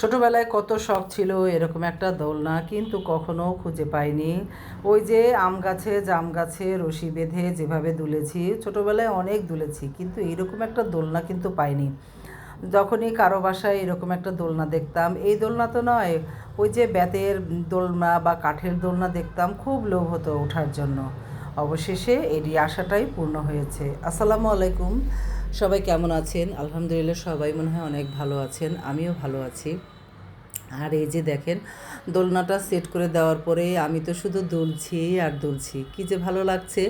ছোটোবেলায় কত শখ ছিল, এরকম একটা দোলনা কিন্তু কখনো খুঁজে পাইনি। ওই যে আম গাছে, জাম গাছে রশি বেঁধে যেভাবে দুলেছি, ছোটোবেলায় অনেক দুলেছি, কিন্তু এরকম একটা দোলনা কিন্তু পাইনি। যখনই কারও বাসায় এরকম একটা দোলনা দেখতাম, এই দোলনা তো নয়, ওই যে বেতের দোলনা বা কাঠের দোলনা দেখতাম, খুব লোভ হতো ওঠার জন্য। অবশেষে এটি আশাটাই পূর্ণ হয়েছে। আসসালামু আলাইকুম। সবাই কেমন আছেন? আলহামদুলিল্লাহ সবাই মনে হয় অনেক ভালো আছেন, আমিও ভালো আছি। আর এই যে দেখেন, দোলনাটা সেট করে দেওয়ার পরে আমি তো শুধু দুলছি আর দুলছি। কী যে ভালো লাগছে।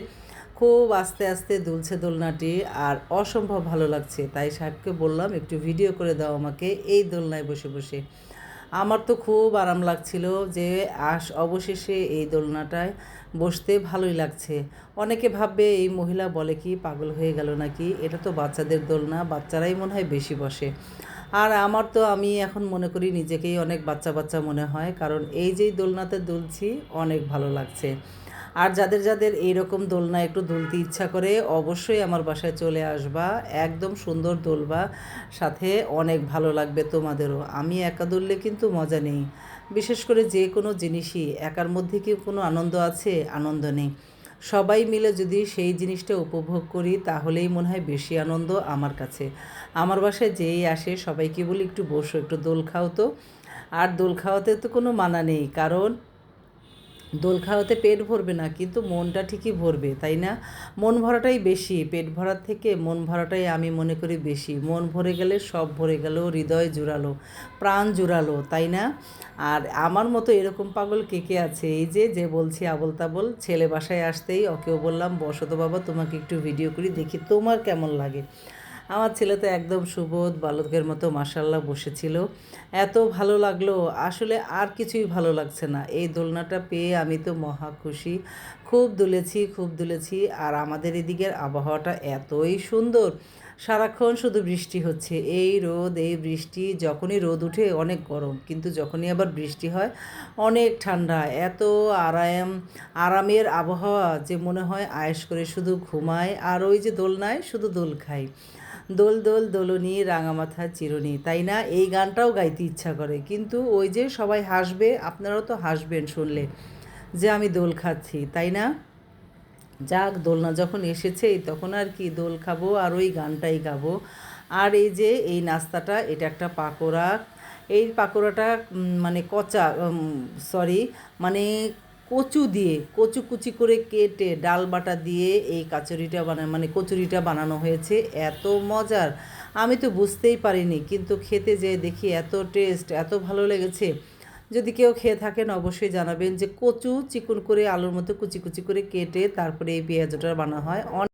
খুব আস্তে আস্তে দুলছে দোলনাটি আর অসম্ভব ভালো লাগছে। তাই সাহেবকে বললাম, একটু ভিডিও করে দাও আমাকে এই দোলনায় বসে বসে। আমার তো খুব আরাম লাগছিল যে আস অবশেষে এই দোলনাটায় বসতে ভালোই লাগছে। অনেকে ভাববে এই মহিলা বলে কি পাগল হয়ে গেল নাকি? এটা তো বাচ্চাদের দোলনা, বাচ্চারাই মনে হয় বেশি বসে। আর আমার তো আমি এখন মনে করি নিজেকেই অনেক বাচ্চা বাচ্চা মনে হয়, কারণ এই যেই দোলনাতে দুলছি, অনেক ভালো লাগছে। আর যাদের যাদের এইরকম দোলনা একটু দুলতে ইচ্ছা করে, অবশ্যই আমার বাসায় চলে আসবা। একদম সুন্দর দোলবা সাথে অনেক ভালো লাগবে তোমাদেরও। আমি একা দুললে কিন্তু মজা নেই। বিশেষ করে যে কোনো জিনিসই, একার মধ্যে কি কোনো আনন্দ আছে? আনন্দ নেই। সবাই মিলে যদি সেই জিনিসটা উপভোগ করি, তাহলেই মনে হয় বেশি আনন্দ আমার কাছে। আমার বাসায় যেই আসে, সবাইকে বলি একটু বসো, একটু দোল খাও তো। আর দোল খাওয়াতে তো কোনো মানা নেই। কারণ দোল খাওয়াতে পেট ভরবে না, কিন্তু মনটা ঠিকই ভরবে, তাই না? মন ভরাটাই বেশি, পেট ভরার থেকে মন ভরাটাই আমি মনে করি বেশি। মন ভরে গেলে সব ভরে গেল, হৃদয় জুড়ালো, প্রাণ জুড়ালো, তাই না? আর আমার মতো এরকম পাগল কে কে আছে? এই যে যে বলছি আবল তাবল ছেলে বাসায় আসতেই ওকেও বললাম, বসো তো বাবা, তোমাকে একটু ভিডিও করি, দেখি তোমার কেমন লাগে। আমার ছেলে তো একদম সুবোধ বালকের মতো মাসাল্লাহ বসেছিল। এত ভালো লাগল, আসলে আর কিছুই ভালো লাগছে না। এই দোলনাটা পেয়ে আমি তো মহা খুশি। খুব দুলেছি খুব দুলেছি। আর আমাদের এদিকের আবহাওয়াটা এতই সুন্দর। সারাক্ষণ শুধু বৃষ্টি হচ্ছে। এই রোদ, এই বৃষ্টি, যখনই রোদ উঠে অনেক গরম। কিন্তু যখনই আবার বৃষ্টি হয়, অনেক ঠান্ডা। এত আরাম আরামের আবহাওয়া যে মনে হয় আয়েস করে শুধু ঘুমায় আর ওই যে দোলনায় শুধু দোল খাই দোল দোল, দোলনি, রাঙামাথা, চিরুনি। তাই না? এই গানটাও গাইতে ইচ্ছা করে। কিন্তু ওই যে সবাই হাসবে, আপনারাও তো হাসবেন শুনলে যে আমি দোল খাচ্ছি, তাই না? যাক, দোলনা যখন এসেছে তখন আর কি দোল খাব আর ওই গানটাই গাবো। আর এই যে এই নাস্তাটা, এটা একটা পাকোড়া। এই পাকোড়াটা মানে কচা সরি মানে কচু দিয়ে, কচু কুচি করে কেটে ডাল বাটা দিয়ে এই কাচুরিটা বানা মানে কচুরিটা বানানো হয়েছে। এত মজার। আমি তো বুঝতেই পারিনি, কিন্তু খেতে যেয়ে দেখি এত টেস্ট, এত ভালো লেগেছে। যদি কেউ খেয়ে থাকেন, অবশ্যই জানাবেন যে কচু চিকন করে আলুর মতো কুচি কুচি করে কেটে তারপরে এই পেঁয়াজটা বানা হয়।